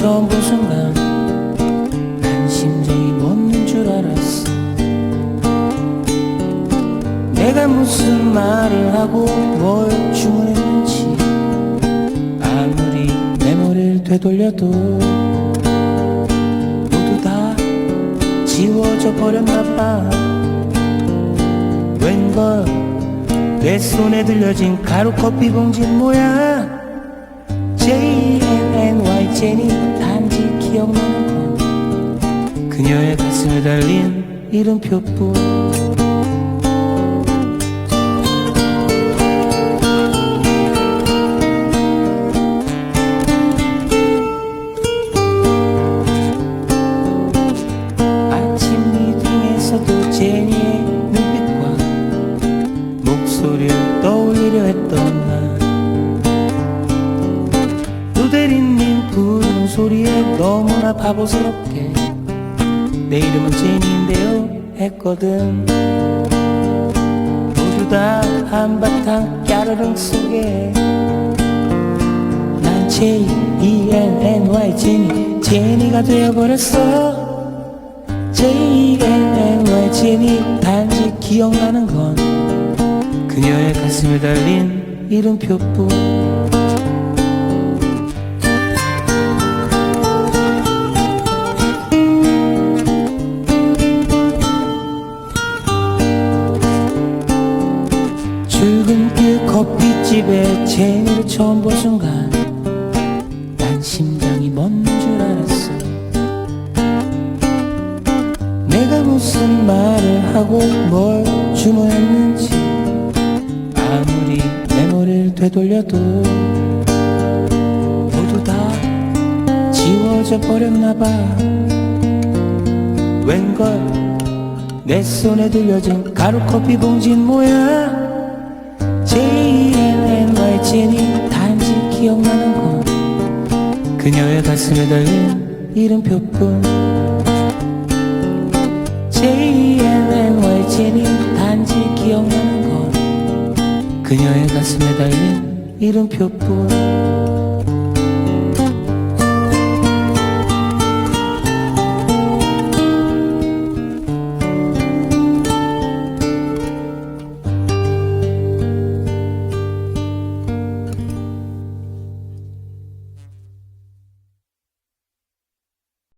처음 본 순간 난 심장이 멎는 줄 알았어. 내가 무슨 말을 하고 뭘 주문했는지 아무리 메모리를 되돌려도 모두 다 지워져 버렸나 봐. 웬걸 내 손에 들려진 가루 커피 봉지 모양 제니 단지 기억나는 건 그녀의 가슴에 달린 이름표뿐. 제니의 눈빛과 목소리를 떠올리려 했던 소리에 너무나 바보스럽게 내 이름은 제니인데요 했거든. 모두 다 한바탕 까르릉 속에 난 J-E-N-N-Y 제니 제니가 되어버렸어. J-E-N-N-Y 제니 단지 기억나는 건 그녀의 가슴에 달린 이름표뿐 출근길 커피집에 제니를 처음 본 순간 난 심장이 멎는 줄 알았어. 내가 무슨 말을 하고 뭘 주문했는지 아무리 메모리를 되돌려도 모두 다 지워져 버렸나 봐. 웬걸? 내 손에 들려진 가루 커피 봉지 모양 JNNY 그녀의 가슴에 달린 이름표뿐 JNNY 제니 단지 기억나는 건 그녀의 가슴에 달린 이름표뿐